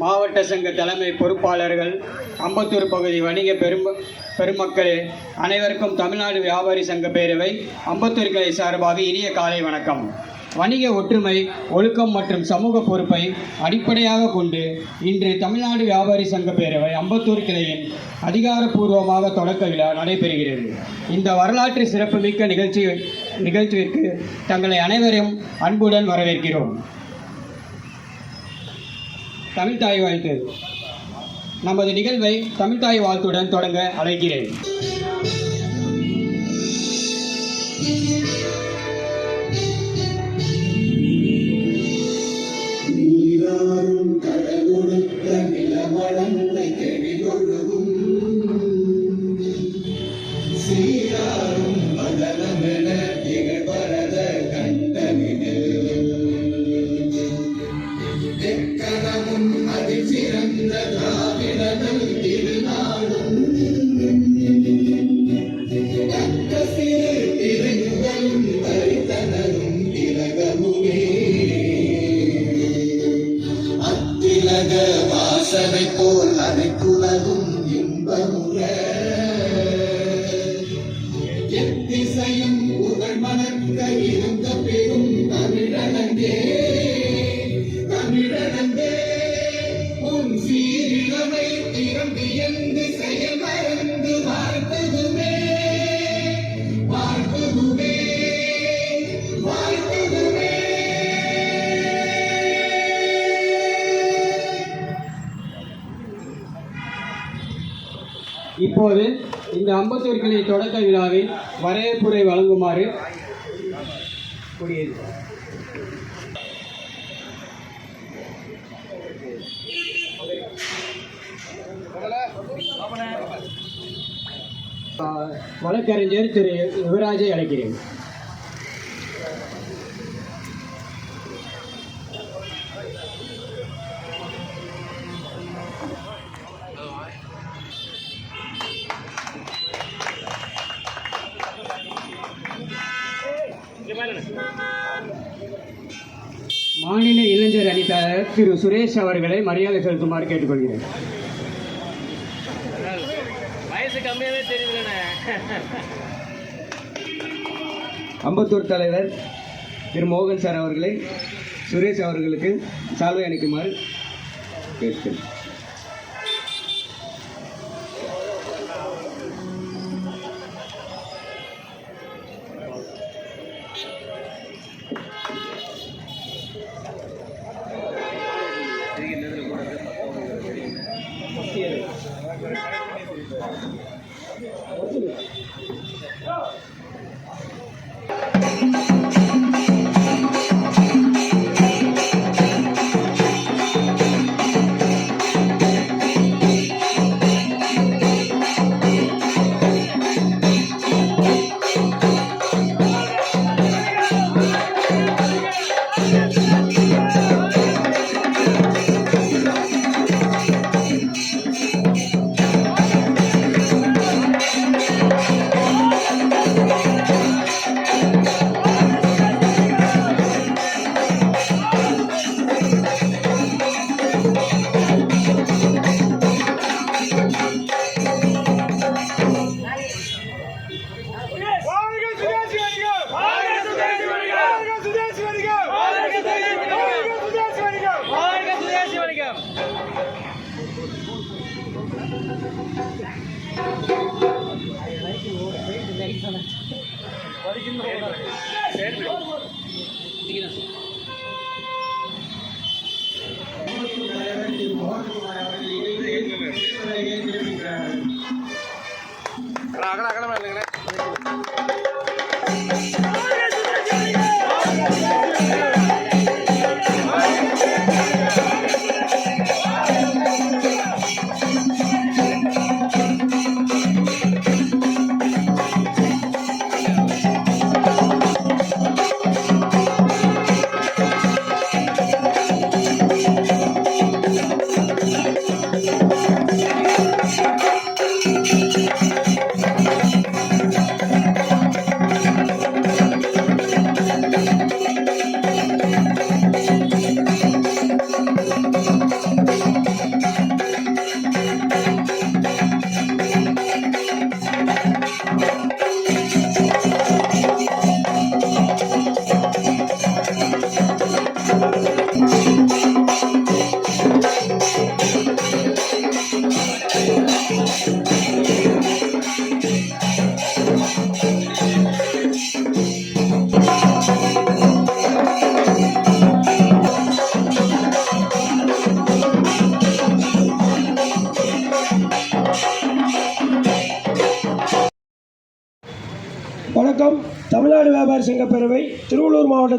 மாவட்ட சங்க தலைமை பொறுப்பாளர்கள் அம்பத்தூர் பகுதி வணிக பெரும் பெருமக்களே அனைவருக்கும் தமிழ்நாடு வியாபாரி சங்க பேரவை அம்பத்தூர் கிளை சார்பாக இனிய காலை வணக்கம். வணிக ஒற்றுமை ஒழுக்கம் மற்றும் சமூக பொறுப்பை அடிப்படையாக கொண்டு இன்று தமிழ்நாடு வியாபாரி சங்க பேரவை அம்பத்தூர் கிளையின் அதிகாரப்பூர்வமாக தொடக்க விழா நடைபெறுகிறது. இந்த வரலாற்று சிறப்புமிக்க நிகழ்ச்சி நிகழ்ச்சிக்கு தங்களை அனைவரையும் அன்புடன் வரவேற்கிறோம். தமிழ் தாய் வாழ்த்து. நமது நிகழ்வை தமிழ் தாய் வாழ்த்துடன் தொடங்க அழைக்கிறேன். நீராறும் நிலவளங்களை நிலமடந்தை கெடிகொழுகும் தொடக்க விழாவில் வரவேற்புரை வழங்குமாறு கூடியது வழக்கறிஞர் திரு யுவராஜை அழைக்கிறேன். திரு சுரேஷ் அவர்களை மரியாதை செலுத்துமாறு கேட்டுக்கொள்கிறேன். வயசு கம்மியாவே தெரியுதுண்ணே அம்பத்தூர் தலைவர் திரு மோகன் சார் அவர்களை சுரேஷ் அவர்களுக்கு சால்வை அளிக்குமாறு கேட்கிறேன்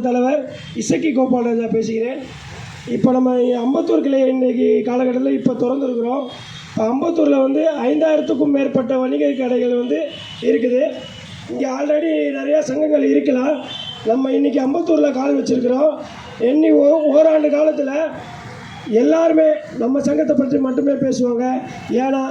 தலைவர் இசக்கி கோபாலராஜா பேசுகிறேன். இப்போ நம்ம அம்பத்தூர் கிளை இன்றைக்கி காலகட்டத்தில் இப்போ திறந்துருக்குறோம். இப்போ அம்பத்தூரில் வந்து ஐந்தாயிரத்துக்கும் மேற்பட்ட வணிக கடைகள் வந்து இருக்குது. இங்கே ஆல்ரெடி நிறையா சங்கங்கள் இருக்கலாம். நம்ம இன்றைக்கி அம்பத்தூரில் கால் வச்சுருக்கிறோம். எண்ணி ஓ ஓராண்டு காலத்தில் எல்லாருமே நம்ம சங்கத்தை பற்றி மட்டுமே பேசுவாங்க. ஏன்னா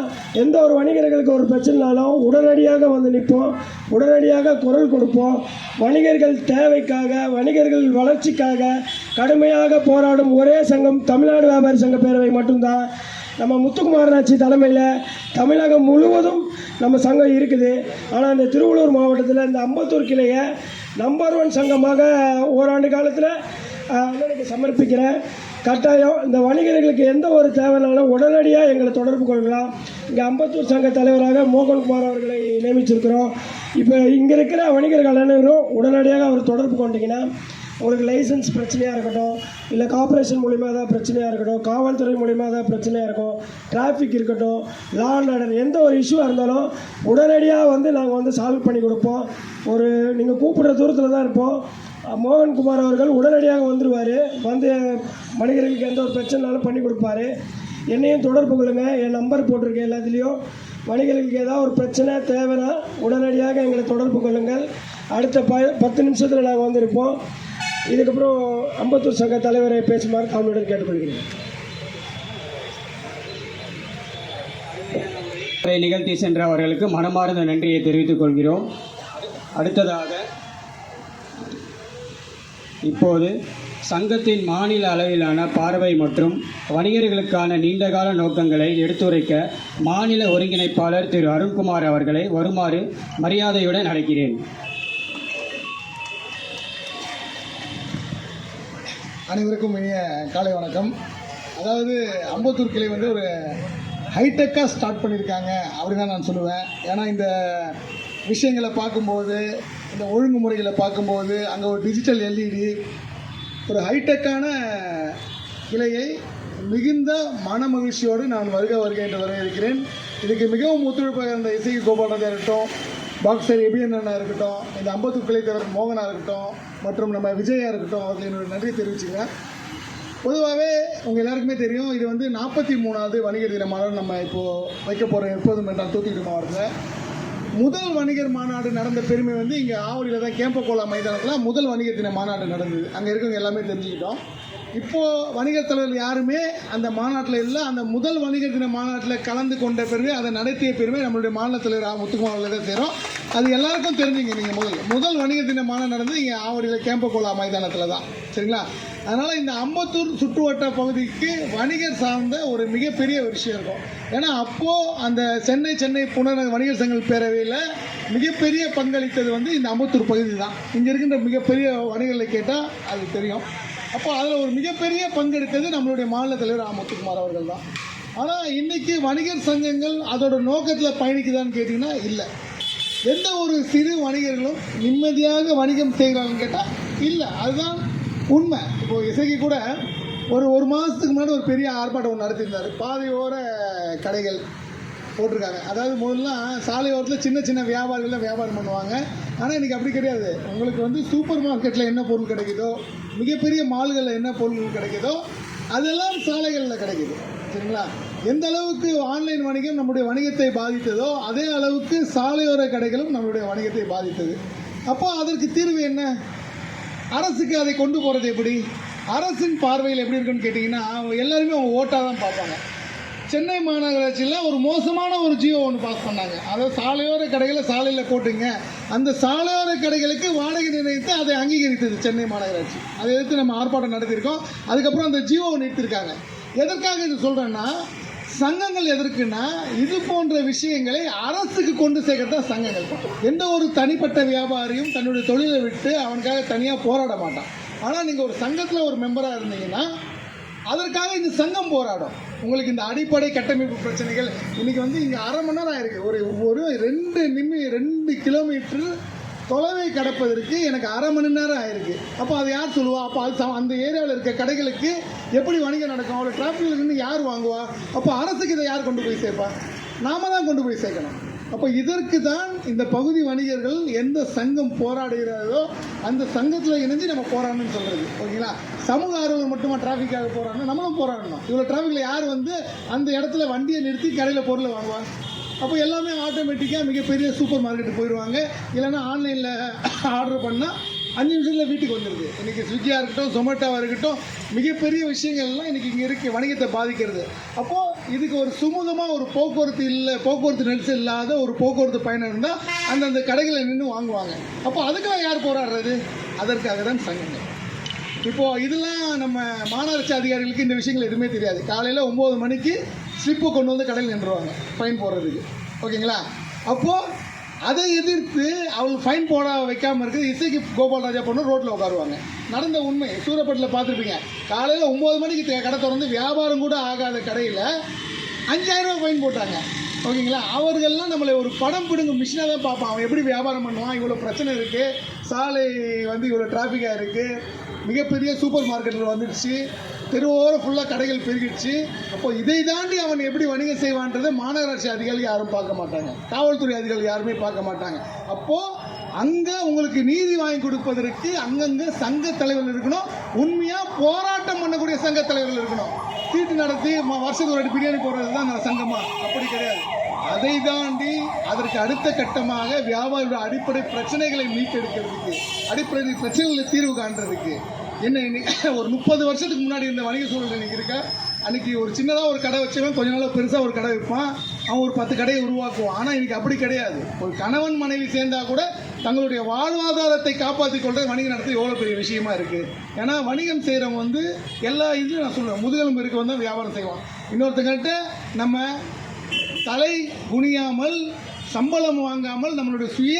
எந்த ஒரு வணிகர்களுக்கு ஒரு பிரச்சனைனாலும் உடனடியாக வந்து நிற்போம். உடனடியாக குரல் கொடுப்போம். வணிகர்கள் தேவைக்காக வணிகர்கள் வளர்ச்சிக்காக கடுமையாக போராடும் ஒரே சங்கம் தமிழ்நாடு வியாபாரி சங்க பேரவை மட்டும்தான். நம்ம முத்துக்குமாரனாச்சி தலைமையில் தமிழகம் முழுவதும் நம்ம சங்கம் இருக்குது. ஆனால் இந்த திருவள்ளூர் மாவட்டத்தில் இந்த அம்பத்தூர் கிளையை நம்பர் ஒன் சங்கமாக ஓராண்டு காலத்தில் அண்ணனுக்கு சமர்ப்பிக்கிறேன். கட்டாயம் இந்த வணிகர்களுக்கு எந்த ஒரு தேவைனாலும் உடனடியாக எங்களை தொடர்பு கொள்ளலாம். இங்கே அம்பத்தூர் சங்க தலைவராக மோகன்குமார் அவர்களை நியமிச்சிருக்கிறோம். இப்போ இங்கே இருக்கிற வணிகர்கள் அனைவரும் உடனடியாக அவர் தொடர்பு கொண்டீங்கன்னா உங்களுக்கு லைசன்ஸ் பிரச்சனையாக இருக்கட்டும் இல்லை கார்ப்பரேஷன் மூலிமா ஏதாவது பிரச்சனையாக இருக்கட்டும் காவல்துறை மூலிமா ஏதாவது பிரச்சனையாக இருக்கும் டிராஃபிக் இருக்கட்டும் லா அண்ட் ஆர்டர் எந்த ஒரு இஷ்யூவாக இருந்தாலும் உடனடியாக வந்து நாங்கள் வந்து சால்வ் பண்ணி கொடுப்போம். ஒரு நீங்கள் கூப்பிடுற தூரத்தில் தான் இருப்போம். மோகன்குமார் அவர்கள் உடனடியாக வந்துடுவார் வந்து மனிதர்களுக்கு எந்த ஒரு பிரச்சனைனாலும் பண்ணி கொடுப்பாரு. என்னையும் தொடர்பு கொள்ளுங்கள் என் நம்பர் போட்டிருக்கேன் எல்லாத்துலேயும். வணிகர்களுக்கு ஏதாவது ஒரு பிரச்சனை தேவைன்னா உடனடியாக எங்களை தொடர்பு கொள்ளுங்கள். அடுத்த ப பத்து நிமிஷத்தில் நாங்கள் வந்திருப்போம். இதுக்கப்புறம் அம்பத்தூர் சங்க தலைவரை பேசுமாறு தமிழுடன் கேட்டுக்கொள்கிறேன். நிகழ்த்தி சென்ற அவர்களுக்கு மனமார்ந்த நன்றியை தெரிவித்துக் கொள்கிறோம். அடுத்ததாக இப்போது சங்கத்தின் மாநில அளவிலான பார்வை மற்றும் வணிகர்களுக்கான நீண்டகால நோக்கங்களை எடுத்துரைக்க மாநில ஒருங்கிணைப்பாளர் திரு அருண்குமார் அவர்களை வருமாறு மரியாதையுடன் அழைக்கிறேன். அனைவருக்கும் இனிய காலை வணக்கம். அதாவது அம்பத்தூர் கிளை வந்து ஒரு ஹைடெக்காக ஸ்டார்ட் பண்ணியிருக்காங்க அப்படின்னு தான் நான் சொல்லுவேன். ஏன்னா இந்த விஷயங்களை பார்க்கும்போது இந்த ஒழுங்குமுறைகளை பார்க்கும்போது அங்கே ஒரு டிஜிட்டல் எல்இடி ஒரு ஹைடெக்கான கிளையை மிகுந்த மன மகிழ்ச்சியோடு நான் வருக வருக என்று வரவேற்கிறேன். இதுக்கு மிகவும் ஒத்துழைப்பாக இருந்த இசை கோபாலராஜா இருக்கட்டும் பாக்ஸர் எபிஎன் அண்ணா இருக்கட்டும் இந்த அம்பத்தூர் கிளைத்தலைவர் மோகனா இருக்கட்டும் மற்றும் நம்ம விஜயா இருக்கட்டும் அவர்கள் என்னோட நன்றி தெரிவிச்சுக்கிறேன். பொதுவாகவே உங்கள் எல்லாருக்குமே தெரியும் இது வந்து நாற்பத்தி மூணாவது வணிகர் தின நம்ம இப்போது வைக்க போகிறோம் எப்போதும் என்றால் தூத்துக்குடி மாவட்டத்தில். முதல் வணிகர் மாநாடு நடந்த பெருமை வந்து இங்கே ஆவடியில் தான் கேம்பகோலா மைதானத்தில் முதல் வணிகர் தின மாநாடு நடந்தது. அங்கே இருக்கவங்க எல்லாமே தெரிஞ்சுக்கிட்டோம். இப்போது வணிகர் தலைவர் யாருமே அந்த மாநாட்டில் இல்லை அந்த முதல் வணிகர் தின மாநாட்டில் கலந்து கொண்ட பெருமை அதை நடத்திய பெருமை நம்மளுடைய மாநில தலைவர் ஆ. முத்துக்குமாரில் தான் சேரும். அது எல்லாருக்கும் தெரிஞ்சுங்க நீங்கள் முதல் முதல் வணிகர் தின மாநாடு நடந்தது இங்கே ஆவடியில் கேம்பகோலா மைதானத்தில் தான். சரிங்களா? அதனால் இந்த அம்பத்தூர் சுற்றுவட்ட பகுதிக்கு வணிகர் சார்ந்த ஒரு மிகப்பெரிய விஷயம் இருக்கும். ஏன்னா அப்போது அந்த சென்னை சென்னை புனர் வணிகர் சங்க பேரவையில் மிகப்பெரிய பங்களித்தது வந்து இந்த அம்பத்தூர் பகுதி தான் இங்கே இருக்கின்ற மிகப்பெரிய வணிகர்களை கேட்டால் அது தெரியும். அப்போ அதில் ஒரு மிகப்பெரிய பங்கெடுத்தது நம்மளுடைய மாநில தலைவர் ஆ அவர்கள் தான். ஆனால் இன்றைக்கி வணிகர் சங்கங்கள் அதோட நோக்கத்தில் பயணிக்குதான்னு கேட்டிங்கன்னா இல்லை. எந்த ஒரு சிறு வணிகர்களும் நிம்மதியாக வணிகம் செய்கிறாங்கன்னு கேட்டால் இல்லை. அதுதான் உண்மை. இப்போ இசைக்கு கூட ஒரு ஒரு மாதத்துக்கு முன்னாடி ஒரு பெரிய ஆர்ப்பாட்டம் ஒன்று நடத்தியிருந்தார். பாதையோர கடைகள் போட்டிருக்காங்க. அதாவது முதல்லாம் சாலையோரத்தில் சின்ன சின்ன வியாபாரிகள் வியாபாரம் பண்ணுவாங்க. ஆனால் இன்றைக்கி அப்படி கிடையாது. உங்களுக்கு வந்து சூப்பர் மார்க்கெட்டில் என்ன பொருள் கிடைக்குதோ மிகப்பெரிய மால்களில் என்ன பொருள் கிடைக்குதோ அதெல்லாம் சாலைகளில் கிடைக்குது. சரிங்களா? எந்த அளவுக்கு ஆன்லைன் வணிகம் நம்முடைய வணிகத்தை பாதித்ததோ அதே அளவுக்கு சாலையோர கடைகளும் நம்மளுடைய வணிகத்தை பாதித்தது. அப்போ அதற்கு தீர்வு என்ன? அரசுக்கு அதை கொண்டு போகிறது எப்படி? அரசின் பார்வையில் எப்படி இருக்குன்னு கேட்டிங்கன்னா அவங்க எல்லாருமே அவங்க ஓட்டாக தான் பார்ப்பாங்க. சென்னை மாநகராட்சியில் ஒரு மோசமான ஒரு ஜியோ ஒன்று பாஸ் பண்ணாங்க. அதாவது சாலையோர கடைகளை சாலையில் போட்டுங்க. அந்த சாலையோர கடைகளுக்கு வாடகை நிர்ணயித்து அதை அங்கீகரித்தது சென்னை மாநகராட்சி. அதை எதிர்த்து நம்ம ஆர்ப்பாட்டம் நடத்தியிருக்கோம். அதுக்கப்புறம் அந்த ஜியோவை நிறுத்திருக்காங்க எதற்காக இது சொல்கிறேன்னா சங்கங்கள் எதற்குன்னா இது போன்ற விஷயங்களை அரசுக்கு கொண்டு சேர்க்கறது தான் சங்கங்கள். எந்த ஒரு தனிப்பட்ட வியாபாரியும் தன்னுடைய தொழிலை விட்டு அவனுக்காக தனியாக போராட மாட்டான். ஆனால் நீங்கள் ஒரு சங்கத்தில் ஒரு மெம்பராக இருந்தீங்கன்னா அதற்காக இந்த சங்கம் போராடும். உங்களுக்கு இந்த அடிப்படை கட்டமைப்பு பிரச்சனைகள் இன்னைக்கு வந்து இங்கே அரை மணி நேரம் ஆயிருக்கு. ஒரு ஒரு ரெண்டு நிமி ரெண்டு கிலோமீட்டர் தொலைவை கடப்பதற்கு எனக்கு அரை மணி நேரம் ஆயிருக்கு. அப்போ அதை யார் சொல்லுவா? அப்போ அது அந்த ஏரியாவில் இருக்க கடைகளுக்கு எப்படி வணிகம் நடக்கும்? அவ்வளோ டிராஃபிக்கில் இருந்து யார் வாங்குவா? அப்போ அரசுக்கு இதை யார் கொண்டு போய் சேர்ப்பா? நாம தான் கொண்டு போய் சேர்க்கணும். அப்போ இதற்கு தான் இந்த பகுதி வணிகர்கள் எந்த சங்கம் போராடுகிறதோ அந்த சங்கத்தில் இணைஞ்சு நம்ம போராடணும்னு சொல்கிறது ஓகேங்களா? சமூக ஆர்வலர் மட்டுமா டிராஃபிக்காக போராடணும் நம்மளும் போராடணும். இவ்வளோ டிராஃபிக்கில் யார் வந்து அந்த இடத்துல வண்டியை நிறுத்தி கடையில் பொருளை வாங்குவாங்க அப்போ எல்லாமே ஆட்டோமேட்டிக்காக மிகப்பெரிய சூப்பர் மார்க்கெட்டு போயிடுவாங்க. இல்லைன்னா ஆன்லைனில் ஆர்டர் பண்ணால் அஞ்சு நிமிஷத்தில் வீட்டுக்கு வந்துடுது இன்றைக்கி ஸ்விக்கியாக இருக்கட்டும் ஜொமேட்டோவாக இருக்கட்டும் மிகப்பெரிய விஷயங்கள்லாம் இன்றைக்கி இங்கே இருக்க. வணிகத்தை பாதிக்கிறது. அப்போது இதுக்கு ஒரு சுமூகமாக ஒரு போக்குவரத்து இல்லை போக்குவரத்து நெரிசல் இல்லாத ஒரு போக்குவரத்து பயணம் இருந்தால் அந்தந்த கடைகளில் நின்று வாங்குவாங்க. அப்போ அதுக்காக யார் போராடுறது? அதற்காக தான் சங்கங்கள். இப்போது இதெல்லாம் நம்ம மாநகராட்சி அதிகாரிகளுக்கு இந்த விஷயங்கள் எதுவுமே தெரியாது. காலையில் ஒம்பது மணிக்கு ஸ்லிப்பு கொண்டு வந்து கடையில் நின்றுவாங்க ஃபைன் போடுறதுக்கு. ஓகேங்களா? அப்போது அதை எதிர்த்து அவள் ஃபைன் போட வைக்காமல் இருக்குது இசைக்கு கோபால்ராஜா பொண்ணு ரோட்டில் உட்காருவாங்க. நடந்த உண்மை சூரப்பட்டில் பார்த்துருப்பீங்க. காலையில் ஒம்பது மணிக்கு தே- கடை திறந்து வியாபாரம் கூட ஆகாத கடையில் அஞ்சாயிரம் ஃபைன் போட்டாங்க. ஓகேங்களா? அவர்கள்லாம் நம்மளை ஒரு படம் பிடுங்க மிஷினாக தான் பார்ப்பான். அவன் எப்படி வியாபாரம் பண்ணுவான்? இவ்வளோ பிரச்சனை இருக்குது சாலை வந்து இவ்வளோ டிராஃபிக்காக இருக்குது மிகப்பெரிய சூப்பர் மார்க்கெட்டில் வந்துடுச்சு. தெருவோர ஃபுல்லாக கடைகள் பெருகிடுச்சு. அப்போ இதை தாண்டி அவன் எப்படி வணிகம் செய்வான்றதை மாநகராட்சி அதிகாரிகள் யாரும் பார்க்க மாட்டாங்க. காவல்துறை அதிகாரிகள் யாருமே பார்க்க மாட்டாங்க. அப்போது அங்கே உங்களுக்கு நீதி வாங்கி கொடுப்பதற்கு அங்கங்கே சங்க தலைவர்கள் இருக்கணும். உண்மையாக போராட்டம் பண்ணக்கூடிய சங்க தலைவர்கள் இருக்கணும். சீட்டு நடத்தி வருஷத்துக்கு ஒரு பிரியாணி போடுறது தான் அந்த சங்கமாக அப்படி கிடையாது. அதை தாண்டி அதற்கு அடுத்த கட்டமாக வியாபாரியோட அடிப்படை பிரச்சனைகளை மீட்டெடுக்கிறதுக்கு அடிப்படை பிரச்சனைகளை தீர்வு காண்றதுக்கு. என்ன இன்னைக்கு ஒரு முப்பது வருஷத்துக்கு முன்னாடி இருந்த வணிக சூழல் இன்னைக்கு இருக்கா? அன்னைக்கு ஒரு சின்னதாக ஒரு கடை வச்சவன் கொஞ்ச நாளாக பெருசாக ஒரு கடை வைப்பான் அவன் ஒரு பத்து கடையை உருவாக்குவான். ஆனால் இன்னைக்கு அப்படி கிடையாது. ஒரு கணவன் மனைவி சேர்ந்தா கூட தங்களுடைய வாழ்வாதாரத்தை காப்பாற்றிக் கொள்றது வணிகம் நடத்த எவ்வளோ பெரிய விஷயமா இருக்குது ஏன்னா வணிகம் செய்கிறவங்க வந்து எல்லா இதுலையும் நான் சொல்லுவேன் முதுகெலும்பு இருக்கவன் தான் வியாபாரம் செய்வான். இன்னொருத்தங்கிட்ட நம்ம தலை குனியாமல் சம்பளம் வாங்காமல் நம்மளுடைய சுய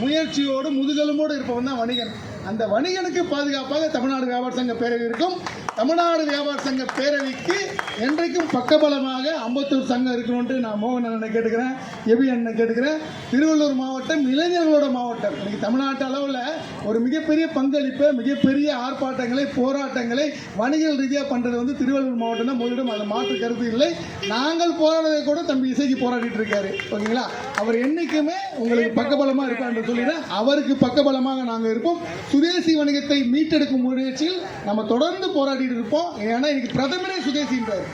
முயற்சியோடு முதுகெலும்போடு இருப்பவன் தான் வணிகன். அந்த வணிகனுக்கு பாதுகாப்பாக தமிழ்நாடு வியாபார சங்க பேரவை இருக்கும். தமிழ்நாடு வியாபார சங்க பேரவைக்கு என்றைக்கும் பக்கபலமாக அம்பத்தூர் சங்கம் இருக்கணும்ட்டு நான் மோகன் அண்ணனை கேட்டுக்கிறேன் எபி அண்ணனை கேட்டுக்கிறேன். திருவள்ளூர் மாவட்டம் இளைஞர்களோட மாவட்டம். இன்னைக்கு தமிழ்நாட்டு அளவில் ஒரு மிகப்பெரிய பங்களிப்பை மிகப்பெரிய ஆர்ப்பாட்டங்களை போராட்டங்களை வணிக ரீதியாக பண்ணுறது வந்து திருவள்ளூர் மாவட்டம் தான். முதலிடம் அதில் மாற்று கருத்து இல்லை. நாங்கள் போராடுறதை கூட தம்பி இசைக்கு போராடிட்டு இருக்காரு. ஓகேங்களா? அவர் என்றைக்குமே உங்களுக்கு பக்கபலமாக இருப்பார் சொல்லிடுறேன். அவருக்கு பக்கபலமாக நாங்கள் இருப்போம். சுதேசி வணிகத்தை மீட்டெடுக்கும் முயற்சியில் நம்ம தொடர்ந்து போராடிட்டு இருப்போம். ஏன்னா இன்னைக்கு பிரதமரே சுதேசின்றார்.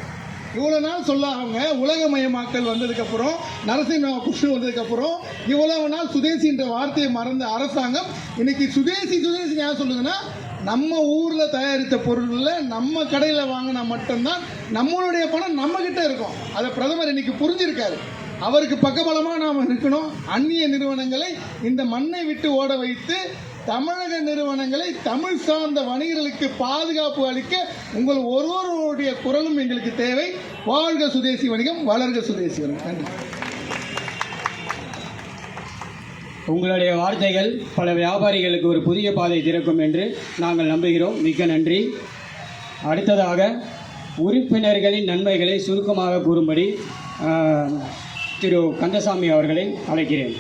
இவ்வளோ நாள் சொல்லாமங்க உலகமயமாக்கல் வந்ததுக்கப்புறம் நரசிம்ம புஷ் வந்ததுக்கப்புறம் இவ்வளவு நாள் சுதேசின்ற வார்த்தையை மறந்த அரசாங்கம் இன்னைக்கு சுதேசி சுதேசி யார் சொல்லுங்கன்னா நம்ம ஊரில் தயாரித்த பொருளில் நம்ம கடையில் வாங்கினா மட்டும்தான் நம்மளுடைய பணம் நம்மக்கிட்ட இருக்கும். அதை பிரதமர் இன்னைக்கு புரிஞ்சிருக்காரு. அவருக்கு பக்கபலமாக நாம் இருக்கணும். அந்நிய நிறுவனங்களை இந்த மண்ணை விட்டு ஓட வைத்து தமிழக நிறுவனங்களை தமிழ் சார்ந்த வணிகர்களுக்கு பாதுகாப்பு அளிக்க உங்கள் ஒருவருடைய குரலும் எங்களுக்கு தேவை. வாழ்க சுதேசி வணிகம் வளர்க சுதேசி வணிகம். நன்றி. உங்களுடைய வார்த்தைகள் பல வியாபாரிகளுக்கு ஒரு புதிய பாதை திறக்கும் என்று நாங்கள் நம்புகிறோம். மிக்க நன்றி. அடுத்ததாக உறுப்பினர்களின் நன்மைகளை சுருக்கமாக கூறும்படி திரு கந்தசாமி அவர்களை அழைக்கிறேன்.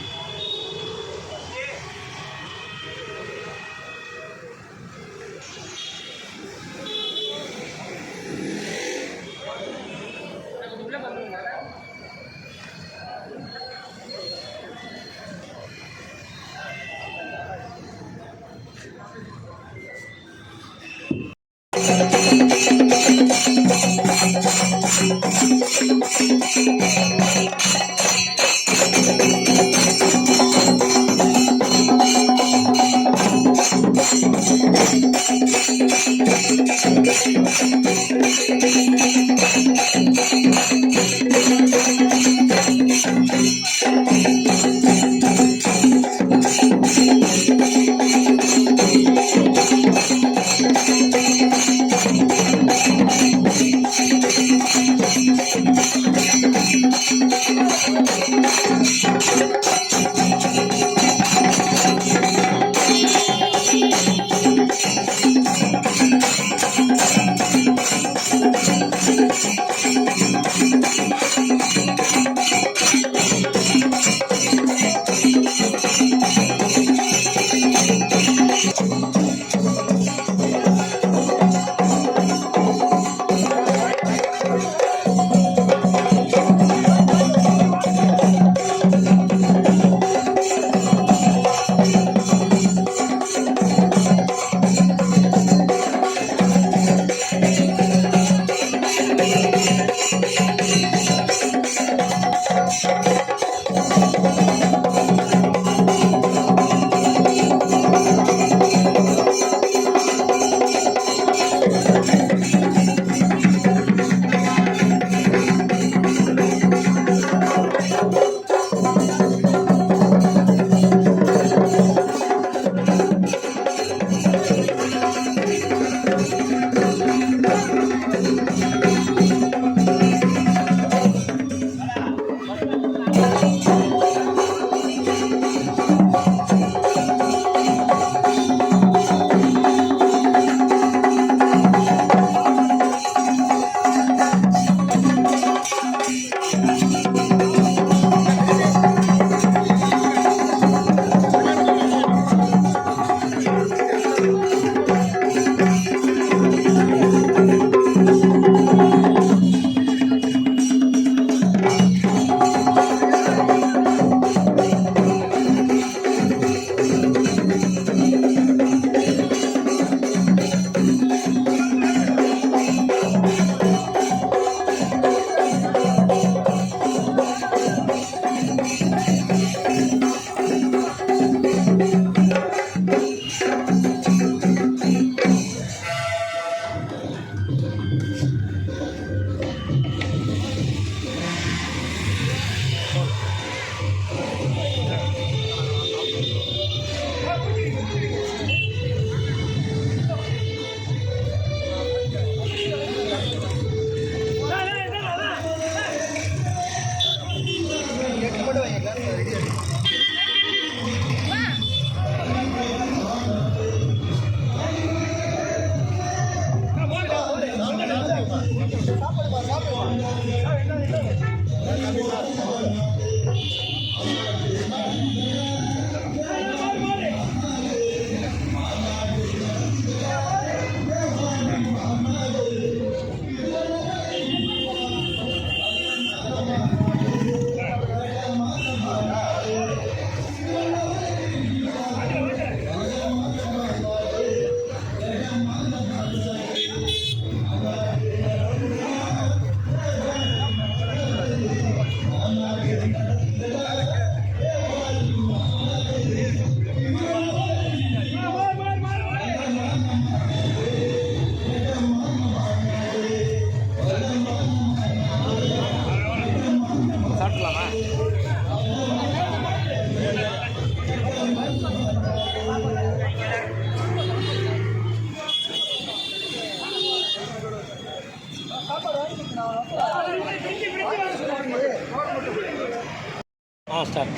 ஸ்டார்ட்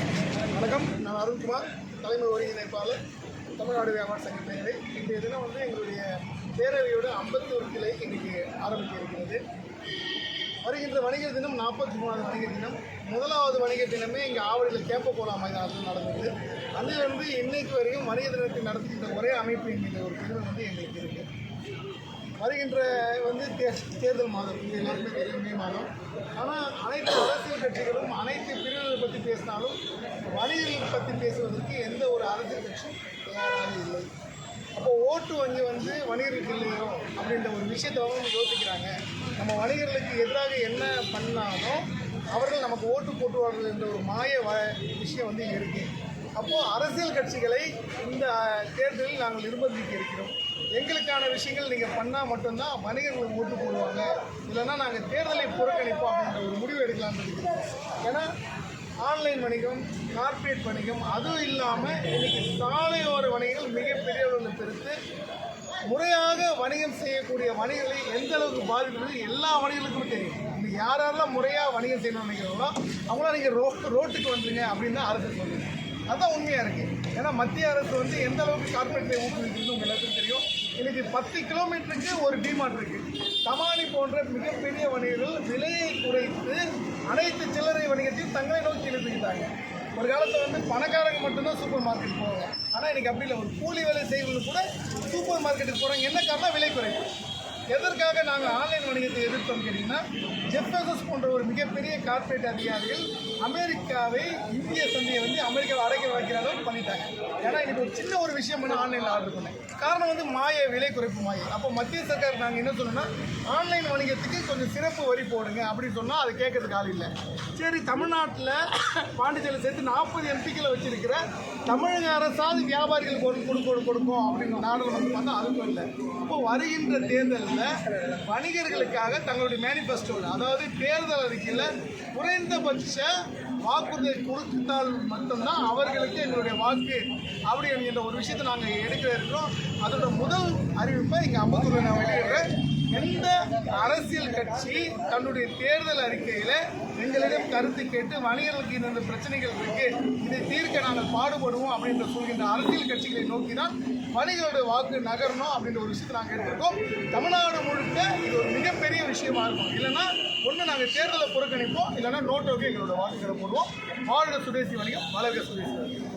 வணக்கம். நான் அருண்குமார் தலைமை ஒருங்கிணைப்பாளர் தமிழ்நாடு வியாபார சங்க பேரவை இன்றைய தினம் வந்து எங்களுடைய பேரவையோட ஐம்பத்தோரு கிளை இன்றைக்கு ஆரம்பிக்க இருக்கிறது வருகின்ற வணிகர் தினம் நாற்பத்தி மூணாவது வணிகர் தினம் முதலாவது வணிகர் தினமே இங்கே ஆவடியில் கேப்பகோலா மைதானத்தில் நடந்தது. அதிலிருந்து இன்னைக்கு வரையும் வணிக தினத்தை நடத்துகின்ற ஒரே அமைப்பு என்கின்ற ஒரு பெருமை வந்து எங்களுக்கு இருக்குது வருகின்ற வந்து தே- தேர்தல் மாதம் இது எல்லாருமே தெரியும் மே மாதம். ஆனால் அனைத்து அரசியல் கட்சிகளும் அனைத்து பிரிவுகளை பற்றி பேசினாலும் வணிகர்கள் பற்றி பேசுவதற்கு எந்த ஒரு அரசியல் கட்சியும் தயாராக இல்லை. அப்போ ஓட்டு வங்கி வந்து வணிகர்களுக்கு இல்லையோ அப்படின்ற ஒரு விஷயத்தை அவங்க யோசிக்கிறாங்க. நம்ம வணிகர்களுக்கு எதிராக என்ன பண்ணாலும் அவர்கள் நமக்கு ஓட்டு போட்டுவார்கள் என்ற ஒரு மாய வ விஷயம் வந்து இங்கே இருக்குது அப்போது அரசியல் கட்சிகளை இந்த தேர்தலில் நாங்கள் நிர்பந்திக்க இருக்கிறோம். எங்களுக்கான விஷயங்கள் நீங்கள் பண்ணால் மட்டும்தான் வணிகர்களுக்கு ஓட்டு போடுவாங்க. இல்லைன்னா நாங்கள் தேர்தலை புறக்கணிப்போம் அப்படின்ற ஒரு முடிவு எடுக்கலாம்னு இருக்கிறோம் ஏன்னா ஆன்லைன் வணிகம் கார்பரேட் வணிகம் அதுவும் இல்லாமல் இன்றைக்கி சாலையோர வணிகங்கள் மிகப்பெரிய அளவில் பெருத்து முறையாக வணிகம் செய்யக்கூடிய வணிகர்களை எந்த அளவுக்கு பாதிக்கிறது எல்லா வணிகர்களுக்கும் தெரியும். இந்த யார் யாரெல்லாம் முறையாக வணிகம் செய்யணும்னு நினைக்கிறீங்களோ அவங்களாம் நீங்கள் ரோ ரோட்டுக்கு வந்துருங்க அப்படின்னு தான் அரசு சொல்லுங்கள் அதுதான் உண்மையாக இருக்குது ஏன்னா மத்திய அரசு வந்து எந்த அளவுக்கு கார்பரேட்டை ஊக்குவிக்கிறது உங்கள் எல்லாத்துக்கும் தெரியும். இன்னைக்கு பத்து கிலோமீட்டருக்கு ஒரு டிமார்ட் இருக்குது கமானி போன்ற மிகப்பெரிய வணிகர்கள் விலையை குறைத்து அனைத்து சில்லறை வணிகத்தையும் தங்களை நோக்கி இழுத்துக்கிட்டாங்க. ஒரு காலத்தில் வந்து பணக்காரங்க மட்டும்தான் சூப்பர் மார்க்கெட் போவாங்க. ஆனால் இன்றைக்கி அப்படி இல்லை. ஒரு கூலி வேலை செய்வது கூட சூப்பர் மார்க்கெட்டுக்கு போகிறாங்க என்ன காரணம் விலை குறைப்பு. எதற்காக நாங்கள் ஆன்லைன் வணிகத்தை எதிர்த்தோம் கேட்டிங்கன்னா ஜெஃபசஸ் போன்ற ஒரு மிகப்பெரிய கார்ப்பரேட் அதிகாரிகள் அமெரிக்காவை இந்திய சந்தையை வந்து அமெரிக்காவை அடைக்க வைக்கிற அளவுக்கு பண்ணிட்டாங்க. ஏன்னா இன்னைக்கு ஒரு சின்ன ஒரு விஷயம் பண்ணி ஆன்லைனில் ஆர்டர் பண்ணேன். காரணம் வந்து மாய விலை குறைப்பு மாய. அப்போ மத்திய சர்க்கார் நாங்கள் என்ன சொன்னோம்னா ஆன்லைன் வணிகத்துக்கு கொஞ்சம் சிறப்பு வரி போடுங்க அப்படின்னு சொன்னால் அது கேட்கறதுக்கு ஆள் இல்லை. சரி தமிழ்நாட்டில் பாண்டிச்சேரியில் சேர்த்து நாற்பது எம்பிக்களை வச்சிருக்கிற தமிழக அரசாவது வியாபாரிகளுக்கு ஒரு கொடுக்க கொடுக்கும் அப்படின்னு நாடாளுமன்றம் பார்த்தா அதுவும் இல்லை. இப்போ வருகின்ற தேர்தலில் வணிகர்களுக்காக தங்களுடைய மேனிஃபெஸ்டோவில் அதாவது தேர்தல் அறிக்கையில் குறைந்தபட்ச வாக்குறுதியை கொடுத்தால் மட்டும்தான் அவர்களுக்கு எங்களுடைய வாக்கு அப்படி என்கின்ற ஒரு விஷயத்தை நாங்கள் எடுக்க இருக்கிறோம். அதோட முதல் அறிவிப்பை இங்கே அம்பத்தூரில் நான் வெளியிடுறேன் எந்த அரசியல் கட்சி தன்னுடைய தேர்தல் அறிக்கையில் எங்களிடம் கருத்து கேட்டு வணிகர்களுக்கு இந்த பிரச்சனைகள் இருக்கு இதை தீர்க்க நாங்கள் பாடுபடுவோம் அப்படின்ற சொல்கின்ற அரசியல் கட்சிகளை நோக்கி தான் வணிகர்களுடைய வாக்கு நகரணும் அப்படின்ற ஒரு விஷயத்தை நாங்கள் எடுத்திருக்கோம். தமிழ்நாடு முழுக்க இது ஒரு மிகப்பெரிய விஷயமா இருக்கும். இல்லைன்னா ஒன்று நாங்கள் தேர்தலை புறக்கணிப்போம் இல்லைன்னா நோட்டோக்கு எங்களோட வாக்குகளை போடுவோம். வாழ்க சுதேசி வணிகம் வளர்க சுதேசி வணிகம்.